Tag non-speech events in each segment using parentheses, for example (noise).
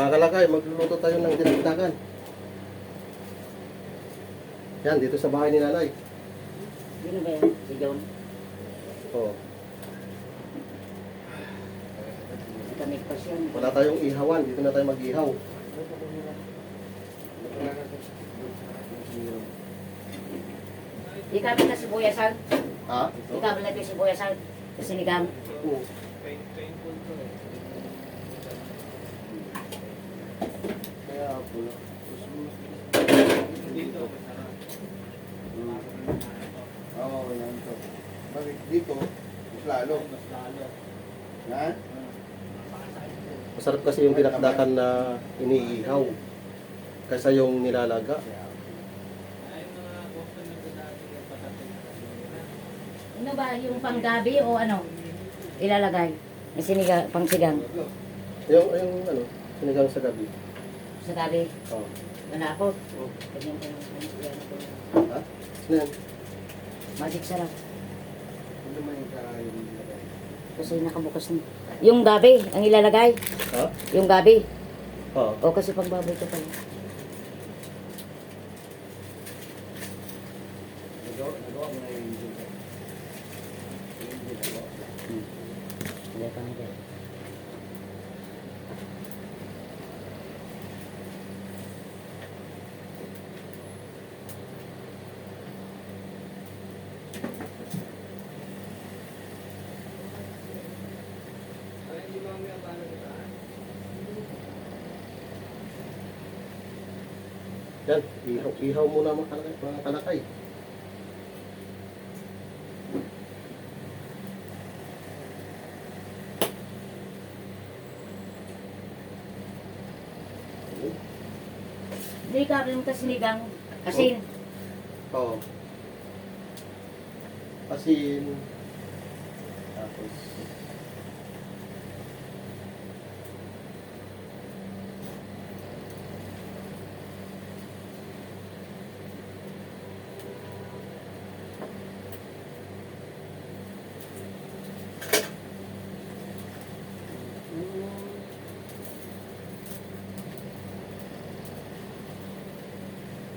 Mga kalakay, magluluto tayo ng dinagdagan. Yan, dito sa bahay ni nanay. Sino ba yan? Si John? Oh, Kami pa siya. wala tayong ihawan. Dito na tayo mag-ihaw. Di kami na sibuyasan. Ha? Di kami na sibuyasan. Kasi sinigang. Oo. Kaya pula. Dito. Oo, yan to. Bakit dito? Mas lalo. Mas lalo. Ha? Masarap kasi yung dinakdakan na iniihaw. Kaysa yung nilalaga. Ano ba yung panggabi o ano? Ilalagay. Yung sinigang, pangsigang. Yung, yung ano, sinigang sa gabi. Sa gabi. Oh. Manapot. Oh. Ganyan ko lang. ano, yan ako. Ha? Ano yan? Magic sarap. Ano man yung Kasi nakabukas na. Yung gabi, ang ilalagay. Ha? Yung gabi. Oo. O kasi pangbaboy ko pala. Nagawa, nagawa mo na yung video. Wala pa nga Yan, ihaw, ihaw muna mga kalakay. Mga kalakay. Hindi ka rin ka sinigang. Kasi Oo. Asin. Tapos.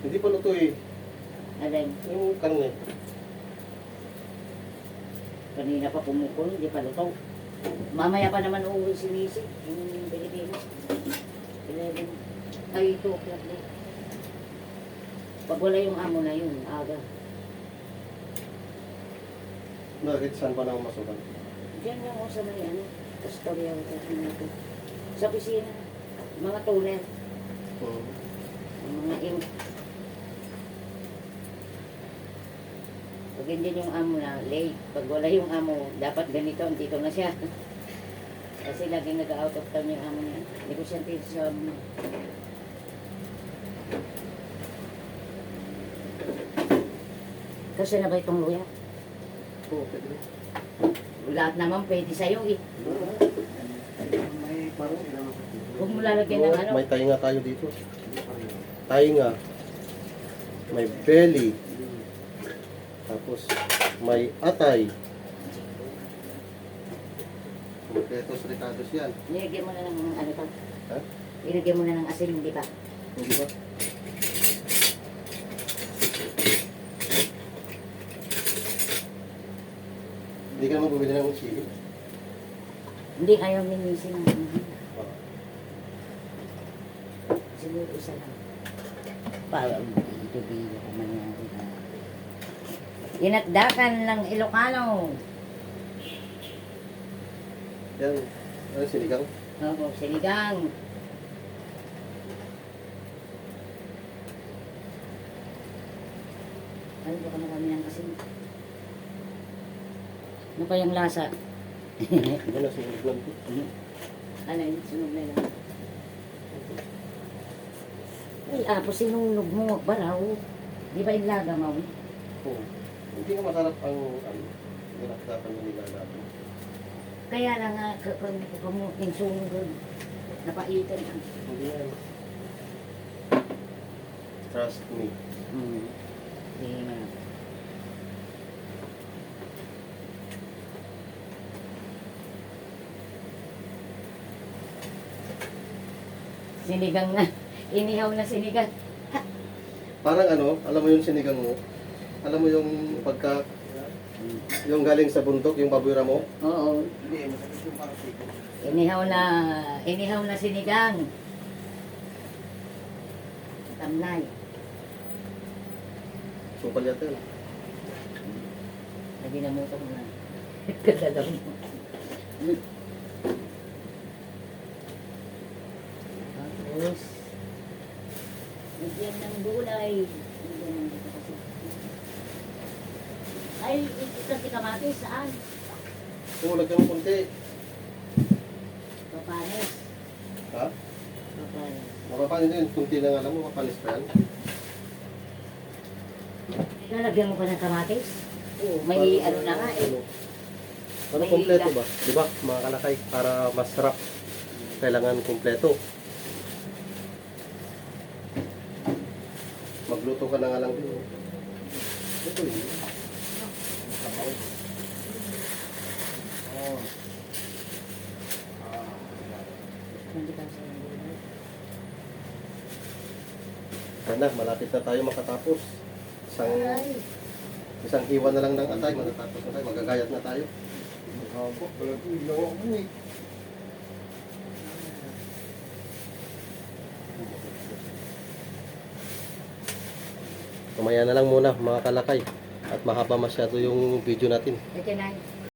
Hindi pa luto eh. alin, Yung karne. Kanina pa pumukol, hindi pa luto. Mamaya pa naman uuwi si Nisi. Yung Pilipinas. 11. Ay, 2 o'clock din. Pag wala yung amo na yun, aga. Bakit saan pa nang masukan? Diyan lang ako sa may ano, Astoria ko natin. Sa opisina, mga tuner, Hmm. mga ink. Pag hindi yung amo na late, pag wala yung amo, dapat ganito, dito na siya. (laughs) Kasi laging nag-out of town yung amo niya. Negosyante sa amo niya. Kasi na ba itong luya? Oo, pwede. Lahat naman pwede sa'yo eh. May parang ilang Huwag mo lalagyan ng ano. May tainga tayo dito. Tainga. May belly. Tapos may atay. Completos ricados yan. Nilagyan mo na ng ano to. Ha? Nilagyan mo na ng asin, di ba? Hindi ba? Hindi ka naman bumili ng chili. Hindi, ayaw ni Missy ng ano. Ah. Siguro isa lang. Para ito biyo ko mangyari na. Dinakdakan ng Ilocano. Yan. Ano sinigang? Oo, sinigang. Ano ba kami kami ng asin? Ano pa yung lasa? (laughs) Ano sinigang? Ano yun? Sunog na lang. Ay, apo, sinunog mo. Baraw. Di ba ilaga mo? Oo. Hindi nga masarap ang ano, dinakdakan na nilalaro. Kaya lang nga, kung kumuting sunog, napaitan ang... Hindi yan. Trust me. Hindi na. Sinigang na. Inihaw na sinigang. Parang ano, alam mo yung sinigang mo? Alam mo yung pagka, yung galing sa bundok, yung baboy mo? Oo. Hindi. Inihaw na, inihaw na sinigang. Tamlay. Supal yata yun. Lagi na mo ito na. (laughs) Kadalaw mo. Tapos, bigyan ng gulay. Bigyan ng kasi. Ay, si kamatis, saan? Tumulag ka ng konti. Papanes. Ha? Papanes. Mapapanin din, kunti lang alam mo, mapanis pa yan. Lalagyan mo pa ng kamatis? Oo, May parang- ano na nga eh. Ano, ano kompleto ba? Di ba, mga kalakay, para masarap, kailangan kompleto. Magluto ka na nga lang din. oh. Ito yun. Oo. Ah, Hindi ka sa gulay. Yan na, malapit na tayo makatapos. Isang, Ay, isang hiwa na lang ng atay, matatapos na tayo, magagayat na tayo. Habo, wala ko ilaw mo eh. Kumaya na lang muna mga kalakay. At mahaba masyado yung video natin. ito na.